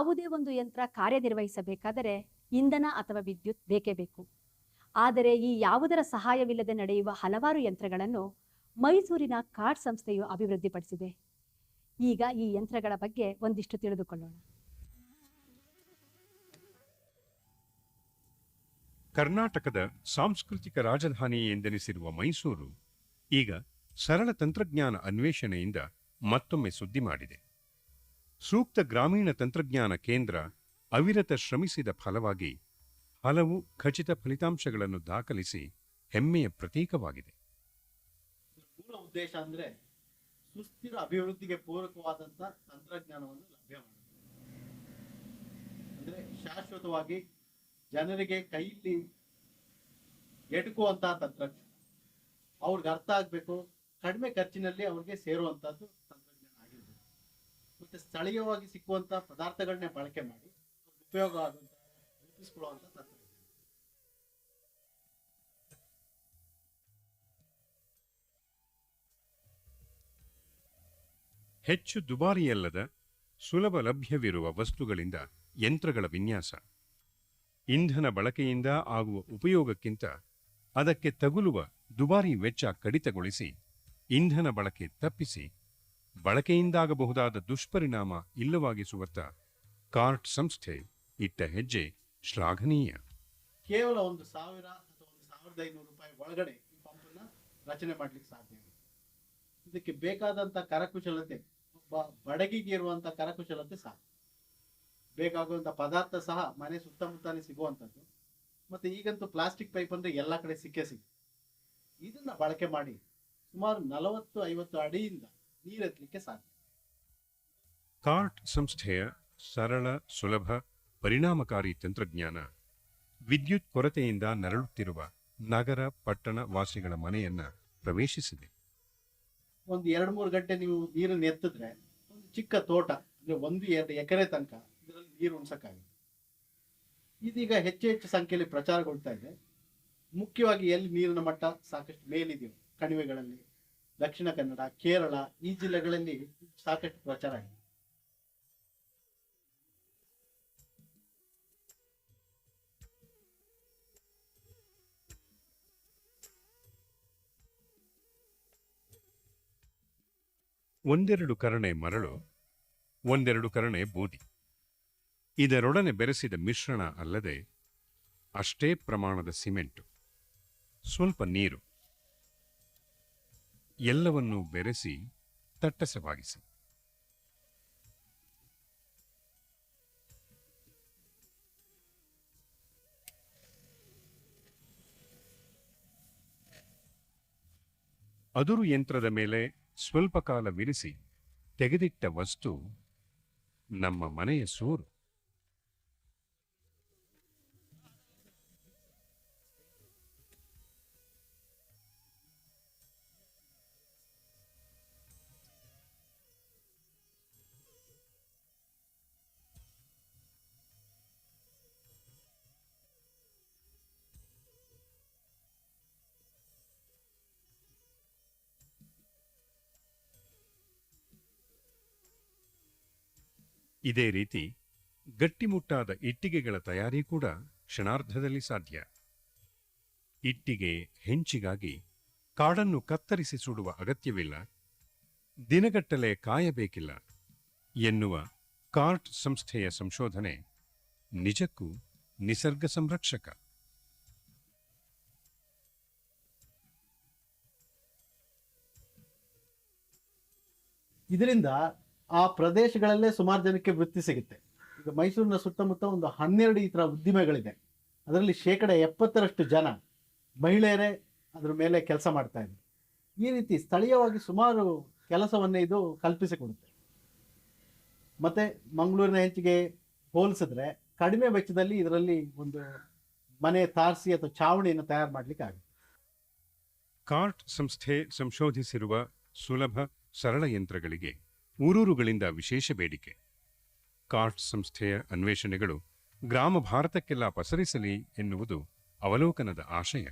ಯಾವುದೇ ಒಂದು ಯಂತ್ರ ಕಾರ್ಯನಿರ್ವಹಿಸಬೇಕಾದರೆ ಇಂಧನ ಅಥವಾ ವಿದ್ಯುತ್ ಬೇಕೇ ಬೇಕು. ಆದರೆ ಈ ಯಾವುದರ ಸಹಾಯವಿಲ್ಲದೆ ನಡೆಯುವ ಹಲವಾರು ಯಂತ್ರಗಳನ್ನು ಮೈಸೂರಿನ ಕಾರ್ಡ್ ಸಂಸ್ಥೆಯು ಅಭಿವೃದ್ಧಿಪಡಿಸಿದೆ. ಈಗ ಈ ಯಂತ್ರಗಳ ಬಗ್ಗೆ ಒಂದಿಷ್ಟು ತಿಳಿದುಕೊಳ್ಳೋಣ. ಕರ್ನಾಟಕದ ಸಾಂಸ್ಕೃತಿಕ ರಾಜಧಾನಿ ಎಂದೆನಿಸಿರುವ ಮೈಸೂರು ಈಗ ಸರಳ ತಂತ್ರಜ್ಞಾನ ಅನ್ವೇಷಣೆಯಿಂದ ಮತ್ತೊಮ್ಮೆ ಸುದ್ದಿ ಮಾಡಿದೆ. ಸೂಕ್ತ ಗ್ರಾಮೀಣ ತಂತ್ರಜ್ಞಾನ ಕೇಂದ್ರ ಅವಿರತ ಶ್ರಮಿಸಿದ ಫಲವಾಗಿ ಹಲವು ಖಚಿತ ಫಲಿತಾಂಶಗಳನ್ನು ದಾಖಲಿಸಿ ಹೆಮ್ಮೆಯ ಪ್ರತೀಕವಾಗಿದೆ. ಮೂಲ ಉದ್ದೇಶ ಅಂದ್ರೆ ಸುಸ್ಥಿರ ಅಭಿವೃದ್ಧಿಗೆ ಪೂರಕವಾದಂತಹ ತಂತ್ರಜ್ಞಾನವನ್ನು ಲಭ್ಯ ಅಂದ್ರೆ ಶಾಶ್ವತವಾಗಿ ಜನರಿಗೆ ಕೈಯಲ್ಲಿ ಎಟುಕುವಂತಹ ತಂತ್ರಜ್ಞಾನ. ಅವ್ರಿಗೆ ಅರ್ಥ ಆಗ್ಬೇಕು, ಕಡಿಮೆ ಖರ್ಚಿನಲ್ಲಿ ಅವ್ರಿಗೆ ಆಗಿರ್ಬೇಕು ಮತ್ತೆ ಸ್ಥಳೀಯವಾಗಿ ಸಿಕ್ಕುವಂತಹ ಪದಾರ್ಥಗಳನ್ನೇ ಬಳಕೆ ಮಾಡಿ ಉಪಯೋಗ ಆಗುವಂತ ರೂಪಿಸ್ಕೊಳ್ಳುವಂತ ಹೆಚ್ಚು ದುಬಾರಿಯಲ್ಲದ ಸುಲಭ ಲಭ್ಯವಿರುವ ವಸ್ತುಗಳಿಂದ ಯಂತ್ರಗಳ ವಿನ್ಯಾಸ. ಇಂಧನ ಬಳಕೆಯಿಂದ ಆಗುವ ಉಪಯೋಗಕ್ಕಿಂತ ಅದಕ್ಕೆ ತಗುಲುವ ದುಬಾರಿ ವೆಚ್ಚ ಕಡಿತಗೊಳಿಸಿ ಇಂಧನ ಬಳಕೆ ತಪ್ಪಿಸಿ ಬಳಕೆಯಿಂದಾಗಬಹುದಾದ ದುಷ್ಪರಿಣಾಮ ಇಲ್ಲವಾಗಿಸುವತ್ತ ಕಾರ್ಟ್ ಸಂಸ್ಥೆ ಇಟ್ಟ ಹೆಜ್ಜೆ ಶ್ಲಾಘನೀಯ. ಕೇವಲ ಒಂದು ಸಾವಿರ ಅಥವಾ ಒಂದು ಸಾವಿರದ ಐನೂರು ರೂಪಾಯಿ ಒಳಗಡೆ ಈ ಪಂಪನ್ನ ರಚನೆ ಮಾಡ್ಲಿಕ್ಕೆ ಸಾಧ್ಯ ಇದೆ ಇದಕ್ಕೆ ಬೇಕಾದಂತ ಕರಕುಶಲತೆ, ಒಬ್ಬ ಬಡಗಿಗೆ ಇರುವಂತ ಕರಕುಶಲತೆ ಸಾಕು ಬೇಕಾಗುವಂತ ಪದಾರ್ಥ ಸಹ ಮನೆ ಸುತ್ತಮುತ್ತಲೇ ಸಿಗುವಂಥದ್ದು. ಮತ್ತೆ ಈಗಂತೂ ಪ್ಲಾಸ್ಟಿಕ್ ಪೈಪ್ ಅಂದ್ರೆ ಎಲ್ಲ ಕಡೆ ಸಿಕ್ಕೇ ಸಿಗುತ್ತೆ ಇದನ್ನ ಬಳಕೆ ಮಾಡಿ ಸುಮಾರು ನಲವತ್ತು ಐವತ್ತು ಅಡಿಯಿಂದ ನೀರೆತ್ತಲಿಕ್ಕೆ ಸಾಧ್ಯ. ಕಾರ್ಟ್ ಸಂಸ್ಥೆಯ ಸರಳ ಸುಲಭ ಪರಿಣಾಮಕಾರಿ ತಂತ್ರಜ್ಞಾನ ವಿದ್ಯುತ್ ಕೊರತೆಯಿಂದ ನರಳುತ್ತಿರುವ ನಗರ ಪಟ್ಟಣ ವಾಸಿಗಳ ಮನೆಯನ್ನ ಪ್ರವೇಶಿಸಿದೆ. ಒಂದು ಎರಡು ಮೂರು ಗಂಟೆ ನೀವು ನೀರನ್ನು ಎತ್ತಿದ್ರೆ ಒಂದು ಚಿಕ್ಕ ತೋಟ ಅಂದ್ರೆ ಒಂದು ಎರಡು ಎಕರೆ ತನಕ ಇದರಲ್ಲಿ ನೀರು ಉಣ್ಸಕ್ಕಾಗುತ್ತೆ ಇದೀಗ ಹೆಚ್ಚು ಹೆಚ್ಚು ಸಂಖ್ಯೆಯಲ್ಲಿ ಪ್ರಚಾರಗೊಳ್ತಾ ಇದೆ. ಮುಖ್ಯವಾಗಿ ಎಲ್ಲಿ ನೀರಿನ ಮಟ್ಟ ಸಾಕಷ್ಟು ಮೇಲಿದೆಯೋ ಕಣಿವೆಗಳಲ್ಲಿ ದಕ್ಷಿಣ ಕನ್ನಡ, ಕೇರಳ ಈ ಜಿಲ್ಲೆಗಳಲ್ಲಿ ಸಾಕಷ್ಟು ಪ್ರಚಾರ ಆಗಿದೆ. ಒಂದೆರಡು ಕರಣೆ ಮರಳು, ಒಂದೆರಡು ಕರಣೆ ಬೂದಿ. ಇದರೊಡನೆ ಬೆರೆಸಿದ ಮಿಶ್ರಣ ಅಲ್ಲದೆ ಅಷ್ಟೇ ಪ್ರಮಾಣದ ಸಿಮೆಂಟು. ಸ್ವಲ್ಪ ನೀರು. ಎಲ್ಲವನ್ನೂ ಬೆರೆಸಿ ತಟ್ಟಸವಾಗಿಸಿ ಅದುರು ಯಂತ್ರದ ಮೇಲೆ ಸ್ವಲ್ಪ ಕಾಲ ವಿರಿಸಿ ತೆಗೆದಿಟ್ಟ ವಸ್ತು ನಮ್ಮ ಮನೆಯ ಸೂರು. ಇದೇ ರೀತಿ ಗಟ್ಟಿಮುಟ್ಟಾದ ಇಟ್ಟಿಗೆಗಳ ತಯಾರಿ ಕೂಡ ಕ್ಷಣಾರ್ಧದಲ್ಲಿ ಸಾಧ್ಯ. ಇಟ್ಟಿಗೆ ಹೆಂಚಿಗಾಗಿ ಕಾಡನ್ನು ಕತ್ತರಿಸಿ ಸುಡುವ ಅಗತ್ಯವಿಲ್ಲ. ದಿನಗಟ್ಟಲೆ ಕಾಯಬೇಕಿಲ್ಲ ಎನ್ನುವ ಕಾರ್ಟ್ ಸಂಸ್ಥೆಯ ಸಂಶೋಧನೆ ನಿಜಕ್ಕೂ ನಿಸರ್ಗ ಸಂರಕ್ಷಕ. ಇದರಿಂದ ಆ ಪ್ರದೇಶಗಳಲ್ಲೇ ಸುಮಾರು ಜನಕ್ಕೆ ವೃತ್ತಿ ಸಿಗುತ್ತೆ. ಈಗ ಮೈಸೂರಿನ ಸುತ್ತಮುತ್ತ ಒಂದು ಹನ್ನೆರಡು ಈ ಥರ ಉದ್ದಿಮೆಗಳಿದೆ. ಅದರಲ್ಲಿ ಶೇಕಡ ಎಪ್ಪತ್ತರಷ್ಟು ಜನ ಮಹಿಳೆಯರೇ ಅದ್ರ ಮೇಲೆ ಕೆಲಸ ಮಾಡ್ತಾ ಇದ್ದಾರೆ. ಈ ರೀತಿ ಸ್ಥಳೀಯವಾಗಿ ಸುಮಾರು ಕೆಲಸವನ್ನೇ ಇದು ಕಲ್ಪಿಸಿಕೊಡುತ್ತೆ ಮತ್ತೆ ಮಂಗಳೂರಿನ ಹೆಂಚಿಗೆ ಹೋಲಿಸಿದ್ರೆ ಕಡಿಮೆ ವೆಚ್ಚದಲ್ಲಿ ಇದರಲ್ಲಿ ಒಂದು ಮನೆ ತಾರಸಿ ಅಥವಾ ಛಾವಣಿಯನ್ನು ತಯಾರು ಮಾಡ್ಲಿಕ್ಕೆ ಆಗುತ್ತೆ. ಕಾರ್ಟ್ ಸಂಸ್ಥೆ ಸಂಶೋಧಿಸಿರುವ ಸುಲಭ ಸರಳ ಯಂತ್ರಗಳಿಗೆ ಊರೂರುಗಳಿಂದ ವಿಶೇಷ ಬೇಡಿಕೆ. ಕಾರ್ಟ್ ಸಂಸ್ಥೆಯ ಅನ್ವೇಷಣೆಗಳು ಗ್ರಾಮ ಭಾರತಕ್ಕೆಲ್ಲ ಪಸರಿಸಲಿ ಎನ್ನುವುದು ಅವಲೋಕನದ ಆಶಯ.